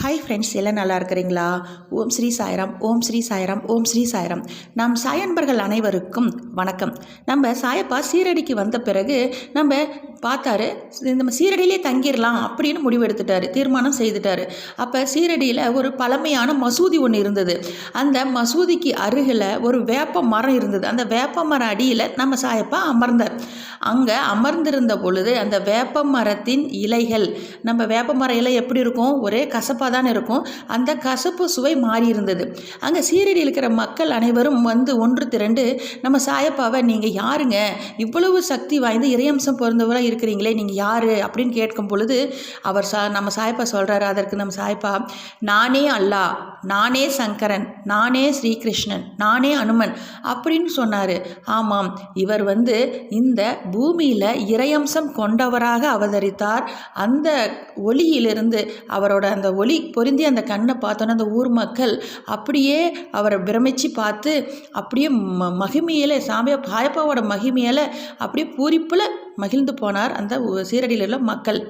Hi friends எல்லாம் நல்லா இருக்கிறீங்களா? ஓம் ஸ்ரீ சாய்ராம் ஓம் ஸ்ரீ சாய்ராம் ஓம் ஸ்ரீ சாய்ராம். நம் சாயன்பர்கள் அனைவருக்கும் வணக்கம். நம்ம சாயப்பா சீரடிக்கு வந்த பிறகு நம்ம பார்த்தாரு நம்ம சீரடியிலே தங்கிடலாம் அப்படின்னு முடிவெடுத்துட்டாரு தீர்மானம் செய்துட்டாரு. அப்போ சீரடியில் ஒரு பழமையான மசூதி ஒன்று இருந்தது. அந்த மசூதிக்கு அருகில் ஒரு வேப்ப மரம் இருந்தது. அந்த வேப்ப மரம் அடியில் நம்ம சாயப்பா அமர்ந்தார். அங்கே அமர்ந்திருந்த பொழுது அந்த வேப்ப மரத்தின் இலைகள் நம்ம வேப்ப மர இலை எப்படி இருக்கும்? ஒரே கசப்பாக தான் இருக்கும். அந்த கசப்பு சுவை மாறி இருந்தது. அங்கே சீரடி இருக்கிற மக்கள் அனைவரும் வந்து ஒன்று திரண்டு நம்ம சாயப்பாவை நீங்கள் யாருங்க? இவ்வளவு சக்தி வாய்ந்த இறையம்சம் பிறந்தவராக இருக்கிறீங்களே நீங்கள் யார்? அப்படின்னு கேட்கும் பொழுது அவர் சா நம்ம சாயப்பா சொல்கிறாரு அதற்கு நம்ம சாயப்பா நானே அல்லா நானே சங்கரன் நானே ஸ்ரீகிருஷ்ணன் நானே அனுமன் அப்படின்னு சொன்னார். ஆமாம் இவர் வந்து இந்த பூமியில் இறையம்சம் கொண்டவராக அவதரித்தார். அந்த ஒளியிலிருந்து அவரோட அந்த ஒளி பொருந்தி அந்த கண்ணை பார்த்தோன்னே அந்த ஊர் மக்கள் அப்படியே அவரை பிரமிச்சு பார்த்து அப்படியே ம மகிமையில் சாமியா பாயப்பாவோட மகிமையில் அப்படியே பூரிப்பில் மகிழ்ந்து போனார் அந்த சீரடியில் உள்ள மக்கள்.